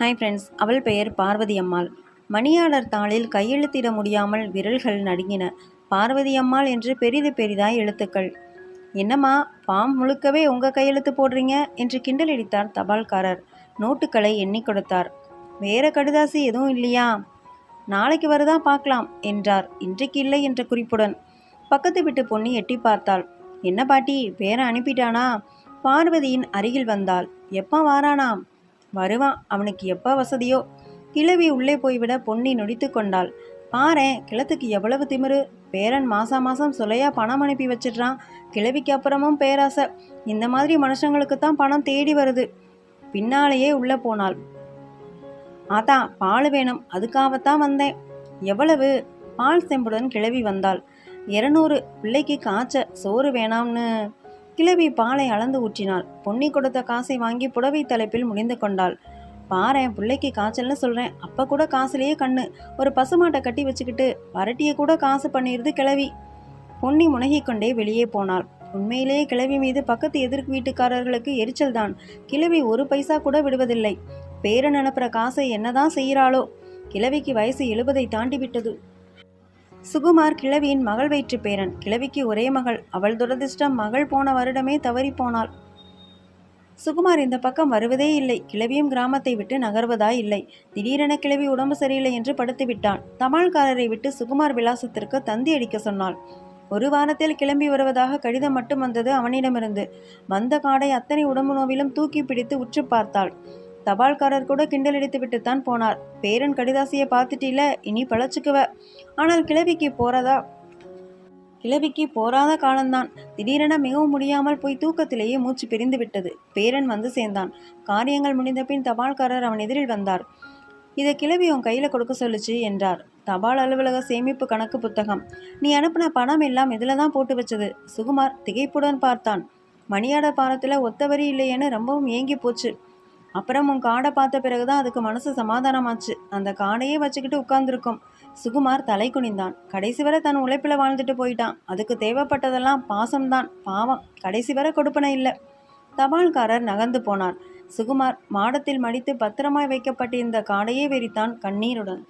Hi friends அவள் பெயர் பார்வதி அம்மாள் மணியாளர் தாளில் கையெழுத்திட முடியாமல் விரல்கள் நடுங்கின. பார்வதி அம்மாள் என்று பெரிது பெரிதாய் எழுத்துக்கள். என்னம்மா பாம் முழுக்கவே உங்கள் கையெழுத்து போடுறீங்க? என்று கிண்டலடித்தார் தபால்காரர். நோட்டுகளை எண்ணி கொடுத்தார். வேற கடுதாசி எதுவும் இல்லையா? நாளைக்கு வருதா பார்க்கலாம் என்றார். இன்றைக்கு இல்லை என்ற குறிப்புடன். பக்கத்து வீட்டு பொண்ணு எட்டி பார்த்தாள். என்ன பாட்டி பேரை அனுப்பிட்டானா? பார்வதியின் அருகில் வந்தாள். எப்போ வாரானாம்? வருவான். அவனுக்கு எப்போ வசதியோ? கிழவி உள்ளே போய்விட பொன்னி நொடித்து கொண்டாள். பாரேன் கிழத்துக்கு எவ்வளவு திமிரு? பேரன் மாசா மாசம் சுலையா பணம் அனுப்பி வச்சிடுறான். கிழவிக்கு அப்புறமும் பேராசை. இந்த மாதிரி மனுஷங்களுக்கு தான் பணம் தேடி வருது. பின்னாலேயே உள்ளே போனாள். ஆத்தா பால் வேணும். அதுக்காகத்தான் வந்தேன். எவ்வளவு? பால் செம்புடன் கிளவி வந்தாள். இரநூறு. பிள்ளைக்கு காய்ச்ச சோறு வேணாம்னு. கிழவி பாலை அளந்து ஊற்றினாள். பொன்னி கொடுத்த காசை வாங்கி புடவை தலைப்பில் முடிந்து கொண்டாள். பாரேன் பிள்ளைக்கு காய்ச்சல்னு சொல்கிறேன் அப்போ கூட காசுலேயே கண்ணு. ஒரு பசுமாட்டை கட்டி வச்சுக்கிட்டு வரட்டியை கூட காசு பண்ணிடுது கிளவி பொன்னி முனகிக்கொண்டே வெளியே போனாள். உண்மையிலேயே கிழவி மீது பக்கத்து எதிர்க்கு வீட்டுக்காரர்களுக்கு எரிச்சல் தான். கிழவி ஒரு பைசா கூட விடுவதில்லை. பேரன் அனுப்புகிற காசை என்னதான் செய்கிறாளோ. கிழவிக்கு வயசு எழுபதை தாண்டி விட்டது. சுகுமார் கிழவியின் மகள் வயிற்று பேரன் கிழவிக்கு ஒரே மகள். அவள் துரதிர்ஷ்டம் மகள் போன வருடமே தவறி போனாள் சுகுமார் இந்த பக்கம் வருவதே இல்லை. கிழவியும் கிராமத்தை விட்டு நகர்வதாய் இல்லை. திடீரென கிழவி உடம்பு சரியில்லை என்று படுத்து விட்டான் தபால்காரரை விட்டு சுகுமார் விலாசத்திற்கு தந்தி அடிக்க சொன்னாள். ஒரு வாரத்தில் கிளம்பி வருவதாக கடிதம் மட்டும் வந்தது அவனிடமிருந்து. வந்த காடை அத்தனை உடம்பு நோவிலும் தூக்கி பிடித்து உற்று பார்த்தாள். தபால்காரர் கூட கிண்டலடித்து விட்டுத்தான் போனார். பேரன் கடிதாசியை பார்த்துட்டில இனி பழச்சுக்குவ. ஆனால் கிழவிக்கு போறதா? கிழவிக்கு போராத காலம்தான். திடீரென மிகவும் முடியாமல் போய் தூக்கத்திலேயே மூச்சு பிரிந்து விட்டது. பேரன் வந்து சேர்ந்தான். காரியங்கள் முடிந்த பின் தபால்காரர் அவன் எதிரில் வந்தார். இதை கிழவி உன் கையில் கொடுக்க சொல்லுச்சு என்றார். தபால் அலுவலக சேமிப்பு கணக்கு புத்தகம். நீ அனுப்பின பணம் எல்லாம் இதில் தான் போட்டு வச்சது? சுகுமார் திகைப்புடன் பார்த்தான். மணியாட பாரத்தில் ஒத்தவரி இல்லையேன்னு ரொம்பவும் ஏங்கி போச்சு. அப்புறம் உன் காடை பார்த்த பிறகுதான் அதுக்கு மனசு சமாதானமாச்சு. அந்த காடையே வச்சுக்கிட்டு உட்கார்ந்துருக்கும். சுகுமார் தலை குனிந்தான். கடைசி வரை தன் உழைப்பில் வாழ்ந்துட்டு போயிட்டான். அதுக்கு தேவைப்பட்டதெல்லாம் பாசம்தான். பாவம். கடைசி வரை கொடுப்பனை இல்லை. தபால்காரர் நகர்ந்து போனார். சுகுமார் மாடத்தில் மடித்து பத்திரமாய் வைக்கப்பட்டிருந்த காடையே வெறித்தான் கண்ணீருடன்.